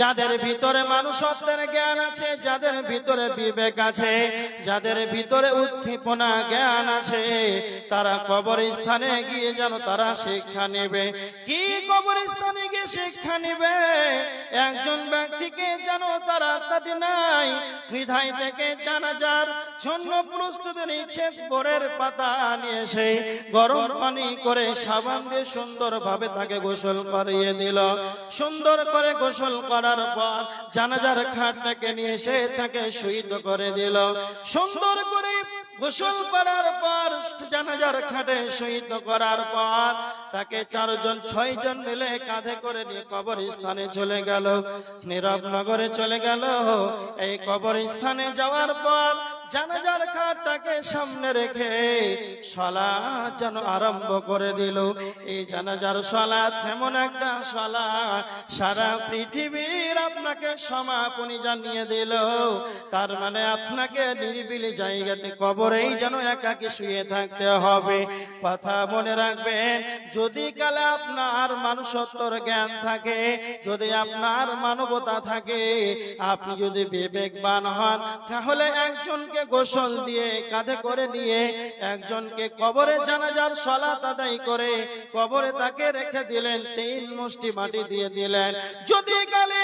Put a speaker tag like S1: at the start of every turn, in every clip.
S1: যাদের ভিতরে মানুষত্বের জ্ঞান আছে, যাদের ভিতরে বিবেক আছে, যাদের ভিতরে উদ্দীপনা জ্ঞান আছে, তারা কবরস্থানে গিয়ে যেন তারা শিক্ষা নেবে। কি কবরস্থানে গিয়ে শিক্ষা নেবে? একজন ব্যক্তিকে যেন তারা তাটি নাই, বিধায় থেকে জানাজার জন্য প্রস্তুতি নিচ্ছে গোরের পাতা নিয়ে এসে গরম পানি করে সাবান দিয়ে সুন্দর ভাবে তাকে গোসল করিয়ে দিল। সুন্দর করে গোসল করার পর জানাজার খাটটাকে নিয়ে এসে তাকে শহীদ করে দিল। সুন্দর করে গোসল করার পর, জানাজার খাটে শহীদ করার পর তাকে চারজন ছয় জন মিলে কাঁধে করে নিয়ে কবর স্থানে চলে গেল। নীরব নগরে চলে গেল। এই কবর স্থানে যাওয়ার পর জানাজার খাটটাকে সামনে রেখে সলা যেন আরম্ভ করে দিল। এই জানাজার সলাৎ এমন একটা সলা সারা পৃথিবীর আপনাকে সমাপনী জানিয়ে দিল। তার মানে আপনাকে নিরিবিলি জায়গাতে কবরেই যেন একাকি শুয়ে থাকতে হবে। কথা মনে রাখবেন, যদি কালে আপনার মানুষত্বর জ্ঞান থাকে, যদি আপনার মানবতা থাকে, আপনি যদি বিবেকবান হন, তাহলে একজনকে গোসল দিয়ে কাঁধে করে নিয়ে একজনকে কবরে জানাজার সলাত আদায় করে কবরে তাকে রেখে দিলেন, তিন মুষ্টি মাটি দিয়ে দিলেন। যদি কালে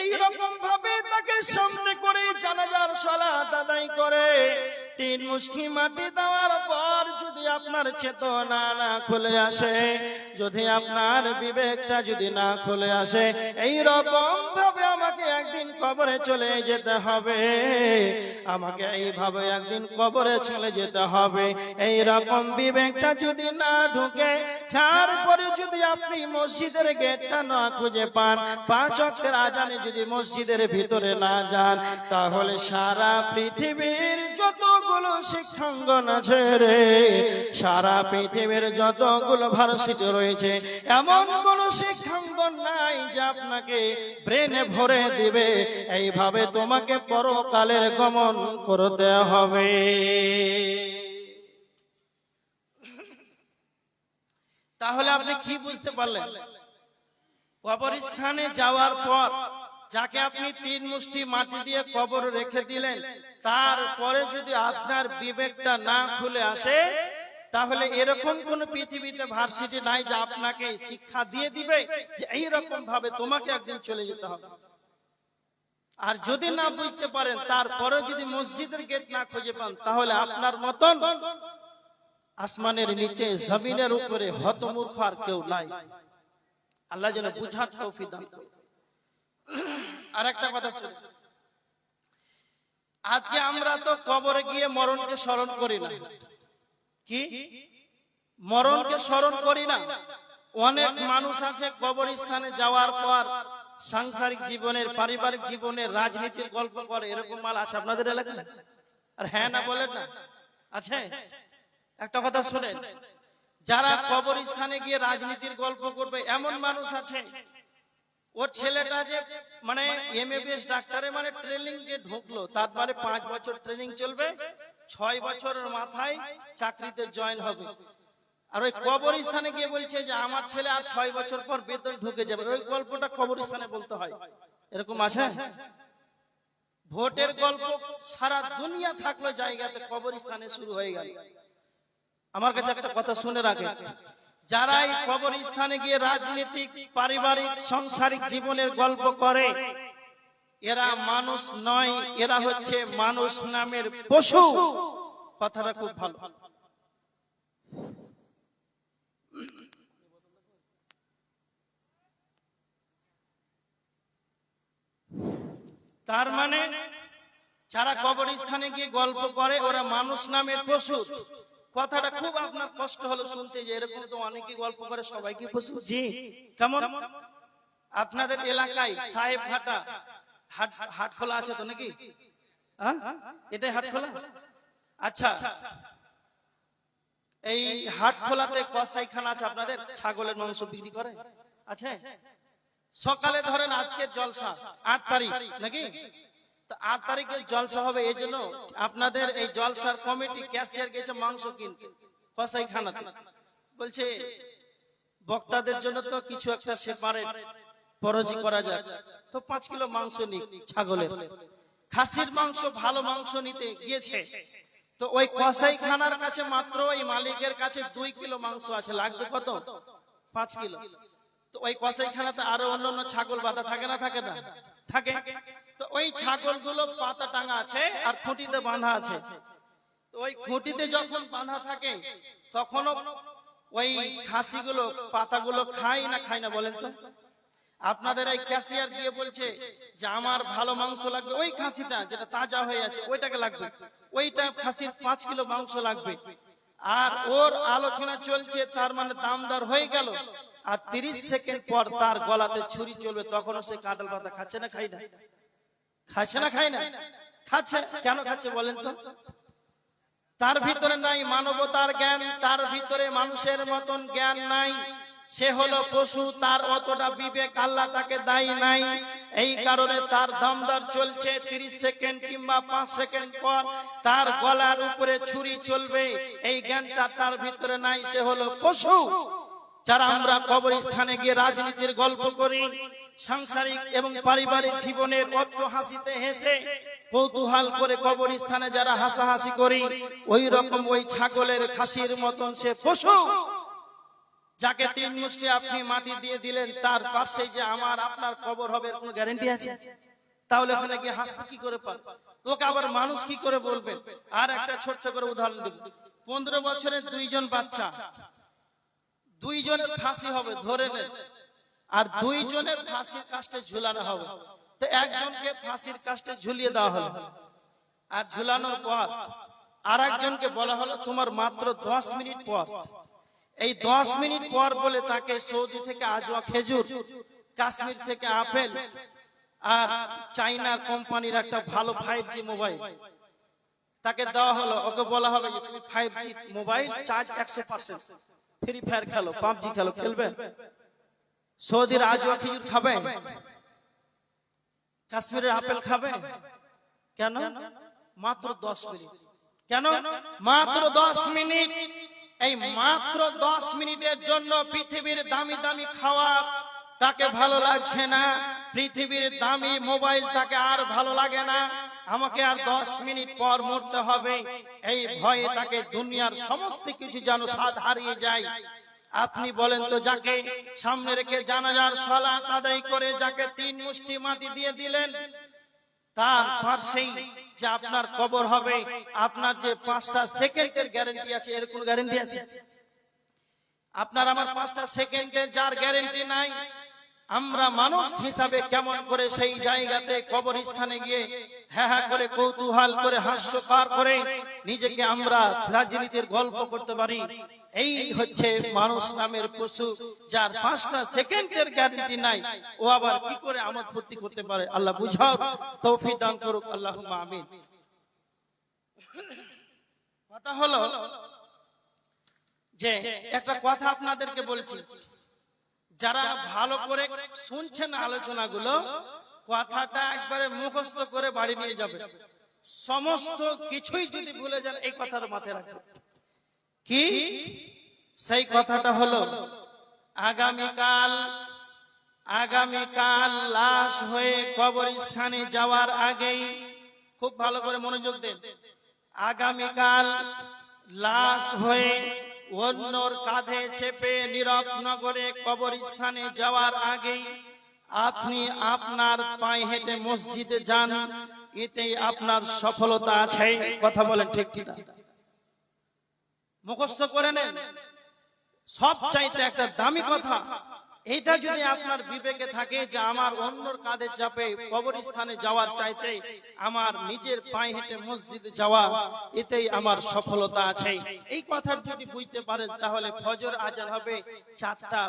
S1: এই রকম ভাবে তাকে সামনে করে জানাজার সলাত আদায় করে, তিন মুষ্টি মাটি দেওয়ার পর যদি আপনার চেতনা না খুলে আসে, যদি আপনার বিবেকটা যদি না খুলে আসে এই রকম ভাবে আমাকে একদিন কবরে চলে যেতে হবে। আমাকে এইভাবে একদিন কবরে চলে যেতে হবে। এই রকম বিবেকটা যদি না ঢুকে তারপরে যদি আপনি মসজিদের গেটটা না খুঁজে পান, পাঁচ অক্ষের আজানে যদি মসজিদের ভিতরে না যান, তাহলে সারা পৃথিবীর যতগুলো শিক্ষাঙ্গন আছে রে, সারা পৃথিবীর যতগুলো ভার্সিটি রয়েছে, এমন কোন শিক্ষাঙ্গন নাই যে আপনাকে ব্রেনে ভরে দিবে। এইভাবে তোমাকে পরকালের গমন করতে হবে। তাহলে আপনি কি বুঝতে পারলেন? কবরস্থানে যাওয়ার পর যাকে আপনি তিন মুষ্টি মাটি দিয়ে কবর রেখে দিলেন, তারপরে যদি আপনার বিবেকটা না খুলে আসে তাহলে এরকম কোন পৃথিবীতে ভার্সিটি নাই যে আপনাকে শিক্ষা দিয়ে দিবে যে এইরকম ভাবে তোমাকে একদিন চলে যেতে হবে। আর যদি না বুঝতে পারেন তারপরে যদি মসজিদের গেট না খুঁজে পান, তাহলে আপনার মতন আসমানের নিচে, জমিনের উপরে হতমূর্খ আর কেউ নাই। আল্লাহ যেন বুঝার তৌফিক দান আর একটা কথা শুনে আজকে আমরা তো কবরে গিয়ে মরণকে স্মরণ করি না। কি? মরণকে স্মরণ করি না। অনেক মানুষ আছে কবরস্থানে যাওয়ার পর সাংসারিক জীবনের পারিবারিক জীবনের রাজনীতির গল্প করে এরকম মাল আছে আপনাদের এলাকায়? আর হ্যাঁ না বলেন না। আছে? একটা কথা শুনেন। যারা কবরস্থানে গিয়ে রাজনীতির গল্প করবে এমন মানুষ আছে। ওর ছেলেটা যে মানে এমএবিএস ডাক্তারে মানে ট্রেনিং এ ঢুকলো তারপরে পাঁচ বছর ট্রেনিং চলবে। ছয় বছরের মাথায় চাকরিতে জয়েন হবে। আর ওই কবরস্থানে গিয়ে বলছে যে, আমার ছেলে আর ছয় বছর পর বেতন ঢুকে যাবে। ওই গল্পটা কবরস্থানে বলতে হয়। এরকম আছে? ভোটের গল্প সারা দুনিয়া থাকল জায়গাতে কবরস্থানে শুরু হয়ে গেল। আমার কাছে একটা কথা শুনে রাখে। যারা এই কবরস্থানে গিয়ে রাজনৈতিক, পারিবারিক, সাংসারিক জীবনের গল্প করে এরা মানুষ নয় এরা হচ্ছে মানুষ নামের পশু। কথাটা খুব ভালো। তার মানে যারা কবরস্থানে গিয়ে গল্প করে ওরা মানুষ নামের পশু। কথাটা খুব আপনার কষ্ট হলো শুনতে যে এরকম তো অনেকে গল্প করে সবাইকে পশু। জি। কেমন? আপনাদের এলাকায় সাহেব ঘাটা হাট খোলা আছে তো নাকি? হ্যাঁ? এটাই হাট খোলা? আচ্ছা এই হাট খোলাতে কসাইখানা আছে আপনাদের? ছাগলের মাংস বিক্রি করে? আছে? সকালে ধরেন আজকে জলসা, আট তারিখ, নাকি? আট তারিখে জলসা হবে, এই জন্য আপনাদের এই জলসার কমিটি ক্যাশিয়ার গেছে মাংস কিনতে কসাই খানাতে। বলছে, বক্তাদের জন্য তো কিছু একটা সেপারেট পরজি করা যাক। তো পাঁচ কিলো মাংস নি ছাগলের। খাসির মাংস, ভালো মাংস নিতে গিয়েছে। তো ওই কসাই খানার কাছে মাত্র ওই মালিকের কাছে দুই কিলো মাংস আছে। লাগবে কত? পাঁচ কিলো। তো ওই কসাই খানাতে আরও অন্যান্য ছাগল বাঁধা থাকে না থাকে না? থাকে। তো ওই ছাগলগুলো পাতা টাঙা আছে আর খুঁটিতে বাঁধা আছে। ওই খুঁটিতে যখন বাঁধা থাকে, তখনও ওই খাসিগুলো পাতাগুলো খায় না খায় না বলেন তো? আপনাদের এই ক্যাশিয়ার গিয়ে বলছে যে আমার ভালো মাংস লাগবে, ওই খাসিটা যেটা তাজা হয়ে আছে, ওইটাকে লাগবে। ওইটা খাসির পাঁচ কিলো মাংস লাগবে। আর ওর আলোচনা চলছে, তার মানে দামদার হয়ে গেল। আর তিরিশ সেকেন্ড পর তার গলাতে ছুরি চলবে, তখনও সে কাঁঠাল পাতা খাচ্ছে না খাই না? খাচ্ছে না খাই না? খাচ্ছে? কেন খাচ্ছে বলেন তো? তার ভিতরে নাই মানবতার জ্ঞান, তার ভিতরে মানুষের মতন জ্ঞান নাই। সে হলো পশু, তার অতটা বিবেক আল্লাহ তাকে দায়ী নাই। এই কারণে তার দমদার চলছে 30 সেকেন্ড কিংবা 5 সেকেন্ড পর তার গলার উপরে ছুরি চলবে। এই জ্ঞানটা তার ভিতরে নাই, সে হলো পশু। যারা আমরা কবরস্থানে গিয়ে রাজনীতির গল্প করি, সাংসারিক এবং পারিবারিক জীবনের অর্থ হাসিতে হেসে কৌতূহল করে কবরস্থানে যারা হাসাহাসি করি, ওই রকম ওই ছাগলের খাসির মতন সে পশু। যাকে তিন মুষ্টি আপনি মাটি দিয়ে দিলেন তার পাশে যে আমার আপনার কবর হবে কোনো গ্যারেন্টি আছে? তাহলে ওখানে গিয়ে হাসতে কি করে পার তোকে আবার মানুষ কি করে বলবে? আর একটা ছোট্ট করে উদাহরণ দেব। পনেরো বছরের দুইজন বাচ্চা। দুইজনের ফাঁসি হবে ধরে নেন আর দুইজনের ফাঁসির কাস্টে ঝুলানো হবে। তো একজনকে ফাঁসির কাস্টে ঝুলিয়ে দেওয়া হলো। আর ঝুলানোর পর আর একজনকে বলা হলো তোমার মাত্র দশ মিনিট পর এই দশ মিনিট পর বলে তাকে সৌদি থেকে আজওয়া খেজুর কাশ্মীর থেকে আপেল আর চাইনা কোম্পানির একটা ভালো ফাইভ জি মোবাইল তাকে দেওয়া হলো ওকে বলা হবে যে তুমি ফাইভ জি মোবাইল চার্জ একশো পার্সেন্ট ফ্রি ফায়ার খেলো পাবজি খেলো খেলবে? সৌদির আজওয়া খেজুর খাবে? কাশ্মীরের আপেল খাবে? কেন? মাত্র দশ মিনিট। কেন? মাত্র দশ মিনিট। এই মাত্র দশ মিনিটের জন্য পৃথিবীর দামি দামি খাওয়া তাকে ভালো লাগছে না, পৃথিবীর দামি মোবাইল তাকে আর ভালো লাগে না। আমাকে আর দশ মিনিট পর মরতে হবে। এই ভয়ে তাকে দুনিয়ার সমস্ত কিছু যেন স্বাদ হারিয়ে যায়। আপনি বলেন তো যাকে সামনে রেখে জানাজার সলা আদায় করে যাকে তিন মুষ্টি মাটি দিয়ে দিলেন তার পাশেই যে আপনার কবর হবে, আপনার যে পাঁচটা সেকেন্ডের গ্যারেন্টি আছে, এর কোন গ্যারেন্টি আছে? আপনার আমার পাঁচটা সেকেন্ডের যার গ্যারেন্টি নাই, আমরা মানুষ হিসাবে কেমন করে সেই জায়গাতে কবর স্থানে গিয়ে হ্যাঁ হ্যাঁ করে কৌতূহল করে হাস্যকর করে নিজেকে আমরা রাজনীতির গল্প করতে পারি। এই হচ্ছে মানুষ নামের পশু, যার পাঁচটা সেকেন্ডের গ্যারান্টি নাই। ও আবার কি করে আমোদ ফুর্তি করতে পারে? আল্লাহ বুঝাও, তৌফিক দান করুক আল্লাহ আমিন। কথা হলো যে, একটা কথা আপনাদেরকে বলছি। যারা ভালো করে শুনছেন আলোচনাগুলো, কথাটা একবারে মুখস্থ করে বাড়ি নিয়ে যাবে। সমস্ত কিছুই যদি ভুলে যান, এই কথার মাথায় রাখবেন। কি? সেই কথাটা হলো, আগামীকাল আগামীকাল লাশ হয়ে কবরস্থানে যাওয়ার আগেই, খুব ভালো করে মনোযোগ দেন, আগামীকাল লাশ হয়ে অন্যর কাঁধে চেপে নীরবনগরে কবরস্থানে যাওয়ার আগেই আপনি আপনার পায়ে হেঁটে মসজিদে যান, এতেই আপনার সফলতা আছে। কথা বলেন ঠিক কিনা? মুখস্থ করে নেন। সব চাইতে একটা দামি কথা এটা যদি আপনার বিবেকে থাকে যে আমার অন্যর কাঁধে চাপে কবরস্থানে যাওয়ার চাইতে আমার নিজের পায়ে হেঁটে মসজিদে যাওয়া, এতেই আমার সফলতা আছে। এই কথা যদি বুঝতে পারেন, তাহলে ফজর, আজান হবে চারটা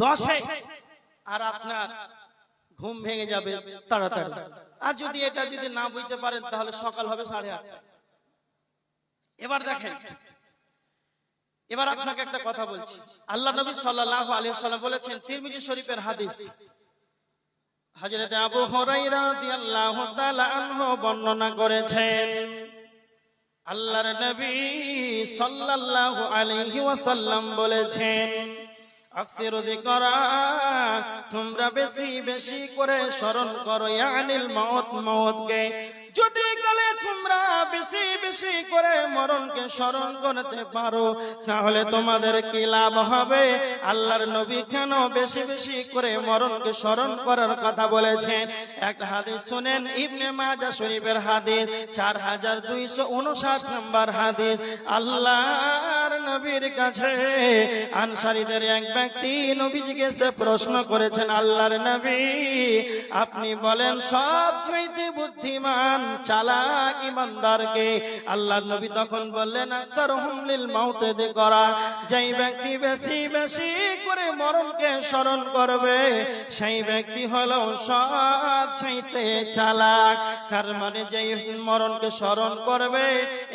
S1: দশে, আর আপনার ঘুম ভেঙে যাবে তাড়াতাড়ি। আর যদি এটা যদি না বুঝতে পারেন, তাহলে সকাল হবে সাড়ে আটটা এবার দেখেন এবার আপনাকে একটা কথা বলছি। আল্লাহ নবী সাল্লাল্লাহু আলাইহি ওয়াসাল্লাম বলেছেন তিরমিজি শরীফের হাদিস। হযরত আবু হুরায়রা রাদিয়াল্লাহু তাআলা আনহু বর্ণনা করেছেন, আল্লাহর নবী সাল্লাল্লাহু আলাইহি ওয়াসাল্লাম বলেছেন তোমরা বেশি বেশি করে স্মরণ করো, ইয়ানিল মত মতকে যদি গেলে তোমরা বেশি বেশি করে মরণকে স্মরণ করতে পারো, তাহলে তোমাদের কি লাভ হবে? আল্লাহর নবী কেন বেশি বেশি করে মরণকে স্মরণ করার কথা বলেছেন? একটা হাদিস শুনেন, ইবনে মাজা শরীফের হাদিস, চার হাজার দুইশো উনষাট নম্বর হাদিস। আল্লাহর নবীর কাছে আনসারীদের এক ব্যক্তি নবীজিকে সে প্রশ্ন করেছেন, আল্লাহর নবী, আপনি বলেন সব চাইতে বুদ্ধিমান, চালাক ইমানদারকে আল্লাহর নবী তখন বললেন আক্তার হুমলিল মাউতে করা যেই ব্যক্তি বেশি বেশি করে মরণকে স্মরণ করবে, সেই ব্যক্তি হলো সব চাইতে চালাক। তার মানে যেই মরণকে স্মরণ করবে,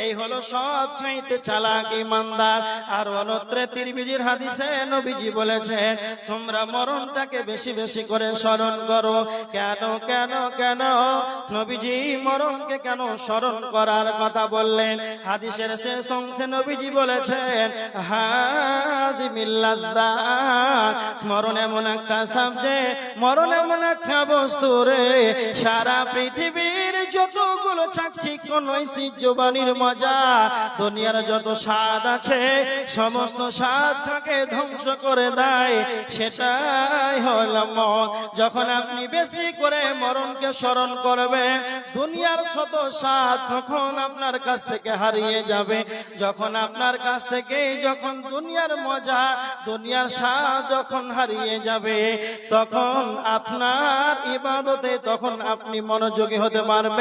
S1: এই হলো সব চাইতে চালাক ইমানদার। আর অনত্রে তিরবিজির হাদিসে নবীজি বলেছেন, তোমরা মরণটাকে বেশি বেশি করে স্মরণ করো। কেন কেন কেন? নবীজি মরণকে কেন স্মরণ করার কথা বললেন, হাদিসের শেষ অংশে নবীজি বলেছেন হাদি মিল্লাদ্দা মরণ এমন একটা সাবজেক্ট মরণ এমন একটা বস্তু রে, সারা পৃথিবীর যতগুলো চাকচিক্য নৈশিজ্যবাণীর মজা। দুনিয়ার যত স্বাদ আছে, সমস্ত স্বাদ থাকে ধ্বংস করে দেয়। সেটাই হল মত যখন আপনি বেশি করে মরণকে স্মরণ করবেন, দুনিয়ার শত স্বাদ তখন আপনার কাছ থেকে হারিয়ে যাবে। যখন আপনার কাছ থেকে যখন দুনিয়ার মজা, দুনিয়ার স্বাদ যখন হারিয়ে যাবে, তখন আপনার ইবাদতে তখন আপনি মনোযোগী হতে পারবেন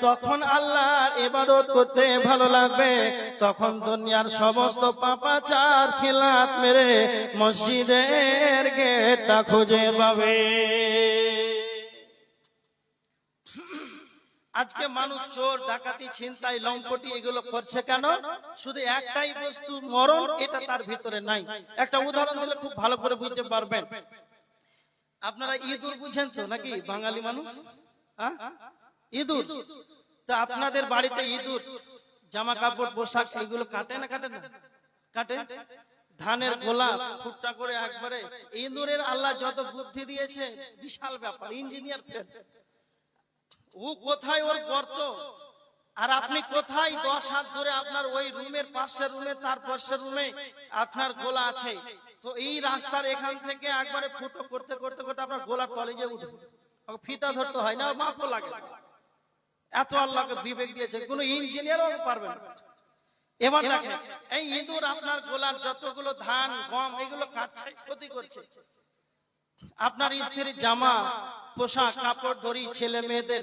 S1: তখন আল্লাহর ইবাদত করতে ভালো লাগবে। তখন দুনিয়ার সমস্ত পাপাচার খেলাপ মেরে মসজিদের গেটটা খুঁজে পাবে। আজকে মানুষ চোর, ডাকাতি, ছিনতাই, লম্পটি এগুলো করছে কেন? শুধু একটাই বস্তু, মরণ, এটা তার ভিতরে নাই। একটা উদাহরণ দিলে খুব ভালো করে বুঝতে পারবেন। আপনারা ইঁদুর বুঝেন তো নাকি, বাঙালি মানুষ? হ্যাঁ? ইঁদুর। তা আপনাদের বাড়িতে ইঁদুর জামা কাপড় পোশাক, এগুলো কাটে না কাটে না? কাটে? ধানের গোলা ফুটটা করে একবারে ইঁদুরের আল্লাহ যত বুদ্ধি দিয়েছে, বিশাল ব্যাপার, ইঞ্জিনিয়ার ফেল ও কোথায় ওর গর্ত? আর আপনি কোথায় দশ হাত ধরে আপনার ওই রুমের পাশের রুমে, তার পাশের রুমে আপনার গোলা আছে? তো এই রাস্তার এখান থেকে একবারে ফুটো করতে করতে করতে আপনার গোলার তলে যে উঠে। ফিতা ধরতে হয় না মাপও লাগে। এত আল্লাহকে বিবেক দিয়েছে কোনো ইঞ্জিনিয়ারও পারবে না। এবার দেখেন এই ইঁদুর আপনার গোলার যতগুলো ধান গম এগুলো কাটছে ক্ষতি করছে। আপনার স্ত্রীর জামা পোশাক কাপড় ধরি ছেলে মেয়েদের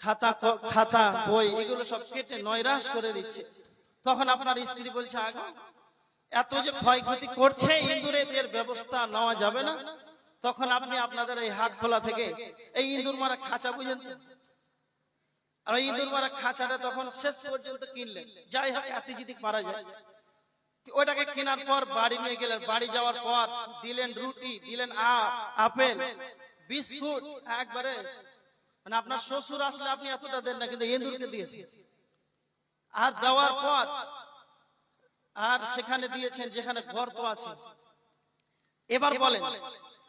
S1: খাতা খাতা বই এগুলো সব কেটে নৈরাশ করে দিচ্ছে। তখন আপনার স্ত্রী বলছে আগা এত যে ক্ষয়ক্ষতি করছে ইঁদুরের এর ব্যবস্থা নেওয়া যাবে না। তখন আপনি আপনাদের এই হাট খোলা থেকে এই ইঁদুর মারা খাঁচা বুঝেন? আর ওই ইঁদুর মারা খাঁচাটা তখন শেষ পর্যন্ত কিনলেন। যাই হোক যদি যায়। ওটাকে কেনার পর বাড়ি নিয়ে গেলেন। বাড়ি যাওয়ার পর দিলেন রুটি, দিলেন আপেল, বিস্কুট, একবারে। মানে আপনার শ্বশুর আসলে আপনি এতটা দেন না, কিন্তু এন্দুরকে দিয়েছে আর দেওয়ার পর আর সেখানে দিয়েছেন যেখানে গর্ত আছে। এবার বলেন